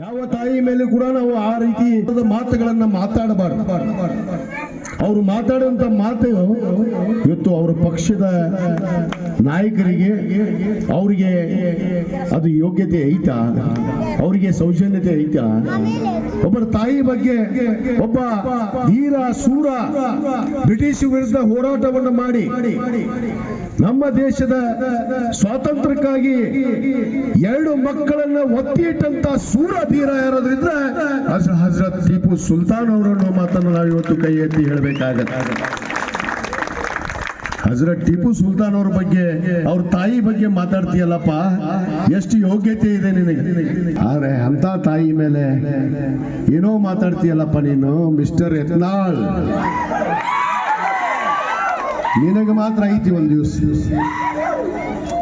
ಯಾವ ತಾಯಿ ಮೇಲೆ ಕೂಡ ನಾವು ಆ ರೀತಿ ಮಾತುಗಳನ್ನ ಮಾತಾಡಬಾರ್ದು. ಅವರು ಮಾತಾಡುವಂತ ಮಾತು ಇವತ್ತು ಅವರ ಪಕ್ಷದ ನಾಯಕರಿಗೆ, ಅವರಿಗೆ ಅದು ಯೋಗ್ಯತೆ ಐತಾ? ಅವರಿಗೆ ಸೌಜನ್ಯತೆ ಐತಾ? ಒಬ್ಬರ ತಾಯಿ ಬಗ್ಗೆ ಒಬ್ಬ ಧೀರ, ಸೂರ ಬ್ರಿಟಿಷ್ ವಿರುದ್ಧ ಹೋರಾಟವನ್ನು ಮಾಡಿ ನಮ್ಮ ದೇಶದ ಸ್ವಾತಂತ್ರ್ಯಕ್ಕಾಗಿ ಎರಡು ಮಕ್ಕಳನ್ನ ಒತ್ತಿ ಇಟ್ಟಂತ ಸೂರ ಧೀರ ಯಾರಾದ್ರಿದ್ರೆ ಹಜ್- ಹಜರತ್ ಟಿಪ್ಪು ಸುಲ್ತಾನ್ ಅವರನ್ನು ಮಾತನ್ನು ನಾವು ಇವತ್ತು ಕೈ ಎತ್ತಿ ಹೇಳಬೇಕಾಗತ್ತೆ. ಹಜರತ್ ಟಿಪ್ಪು ಸುಲ್ತಾನ್ ಅವ್ರ ಬಗ್ಗೆ, ಅವ್ರ ತಾಯಿ ಬಗ್ಗೆ ಮಾತಾಡ್ತೀಯಲ್ಲಪ್ಪ? ಎಷ್ಟು ಯೋಗ್ಯತೆ ಇದೆ ನಿನಗೆ? ಆದ್ರೆ ಅಂತ ತಾಯಿ ಮೇಲೆ ಏನೋ ಮಾತಾಡ್ತೀಯಲ್ಲಪ್ಪ ನೀನು, ಮಿಸ್ಟರ್ ಯತ್ನಾಳ್. ನಿನಗೆ ಮಾತ್ರ ಐತಿ ಒಂದ್ ದಿವಸ.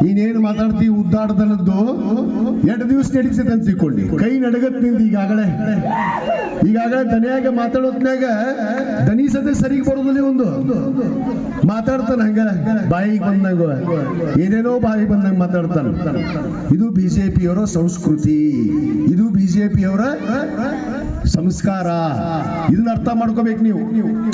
ನೀನೇನು ಮಾತಾಡ್ತಿ ಉದ್ದಾಡದನದ್ದು? ಎರಡು ದಿವಸ ನಡೀತದೆ ಅನ್ಸಿಕೊಳ್ಳಿ ಕೈ ನಡಗತ್ನಿಂದ ಈಗಾಗಲೇ. ಈಗಾಗಲೇ ದನಿಯಾಗ ಮಾತಾಡೋತ್ನಾಗ ದನಿ ಸದ್ಯ ಸರಿಗೆ ಬರೋದಿಲ್ಲ ಒಂದು ಮಾತಾಡ್ತಾನ ಹಂಗ. ಬಾಯಿಗೆ ಬಂದಂಗ. ಏನೇನೋ ಬಾಯಿ ಬಂದಂಗ ಮಾತಾಡ್ತಾನ. ಇದು ಬಿಜೆಪಿಯವರ ಸಂಸ್ಕೃತಿ. ಇದು ಬಿಜೆಪಿಯವರ ಸಂಸ್ಕಾರ. ಇದನ್ನ ಅರ್ಥ ಮಾಡ್ಕೋಬೇಕು ನೀವು.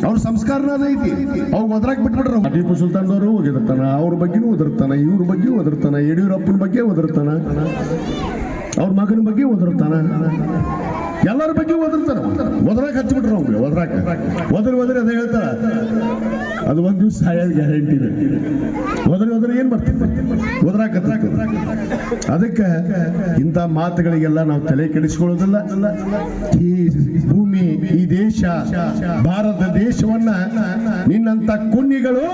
ಅವ್ರ ಸಂಸ್ಕಾರನ ಅದೈತಿ ಅವ್ರು ಒದ್ರಾಕ್ ಬಿಟ್ಬಿಟ್ರು. ಟಿಪ್ಪು ಸುಲ್ತಾನ್ದವರು ಒದರ್ತಾನ ಅವ್ರ ಬಗ್ಗೆನೂ ಒದರ್ತಾನ ಇವ್ರ ಬಗ್ಗೆ ಒದರ್ತಾನ ಯಡಿಯೂರಪ್ಪನ ಬಗ್ಗೆ ಒದರ್ತಾನ ಅವ್ರ ಮಗನ ಬಗ್ಗೆ ಒದರ್ತಾನ ಎಲ್ಲರ ಬಗ್ಗೆ ಒದರ್ತಾನ ಒದರಾಕ್ ಹಚ್ಚಿಬಿಟ್ರು ಅವ್ರಿಗೆ ಒದರಾಕ. ಒದರಿ, ಒದ್ರೆ ಅದ ಹೇಳ್ತಾರ. ಅದು ಒಂದು ದಿವಸ ಸಾಯೋದು ಗ್ಯಾರಂಟಿ ಇದೆ. ಹೋದ್ರೆ ಹೋದ್ರೆ ಏನ್ ಬರ್ತಿತ್ತು ಹೋದ್ರಾಕ ಅದಕ್ಕೆ ಇಂಥ ಮಾತುಗಳಿಗೆಲ್ಲ ನಾವು ತಲೆ ಕೆಡಿಸ್ಕೊಳ್ಳೋದಿಲ್ಲ. ಈ ಭೂಮಿ, ಈ ದೇಶ, ಭಾರತ ದೇಶವನ್ನ ನಿನ್ನಂತ ಕುನ್ನಿಗಳು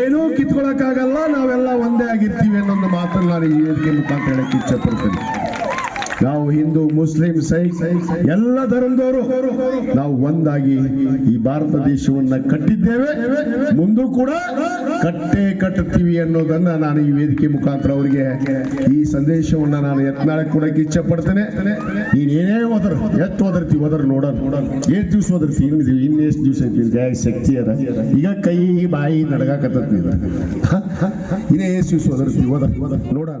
ಏನೂ ಕಿತ್ಕೊಳಕ್ಕಾಗಲ್ಲ. ನಾವೆಲ್ಲ ಒಂದೇ ಆಗಿರ್ತೀವಿ ಅನ್ನೋ ಒಂದು ಮಾತನ್ನು ನಾನು ಈ ವೇದಿಕೆ ಮುಖಾಂತರ ಹೇಳಕ್ಕೆ ಇಚ್ಛೆ ಪಡ್ತೇನೆ. ನಾವು ಹಿಂದೂ, ಮುಸ್ಲಿಂ, ಸೈಕ್ ಎಲ್ಲ ಧರ್ಮದವರು ನಾವು ಒಂದಾಗಿ ಈ ಭಾರತ ದೇಶವನ್ನ ಕಟ್ಟಿದ್ದೇವೆ. ಮುಂದೂ ಕೂಡ ಕಟ್ಟೆ ಕಟ್ಟುತ್ತೀವಿ ಅನ್ನೋದನ್ನ ನಾನು ಈ ವೇದಿಕೆ ಮುಖಾಂತರ ಅವರಿಗೆ ಈ ಸಂದೇಶವನ್ನ ನಾನು ಎತ್ನಾಳೆ ಕೊಡಕ್ಕೆ ಇಚ್ಛೆ ಪಡ್ತೇನೆ ನೀನೇನೇ ಹೋದ್ರು ಎತ್ತು ಓದರ್ತಿ ಹೋದ್ರ ನೋಡೋಣ. ಏಟ್ ದಿವ್ಸ ಓದರ್ತಿ ಇನ್ನು ಇನ್ನೆಷ್ಟು ದಿವಸ ಐತಿ ಶಕ್ತಿ ಅದ. ಈಗ ಕೈ, ಬಾಯಿ ನಡಗಾಕತ್ತ ಇನ್ನೇ ಎಷ್ಟು ದಿವ್ಸ ಓದರ್ತಿ ಓದ ನೋಡೋಣ.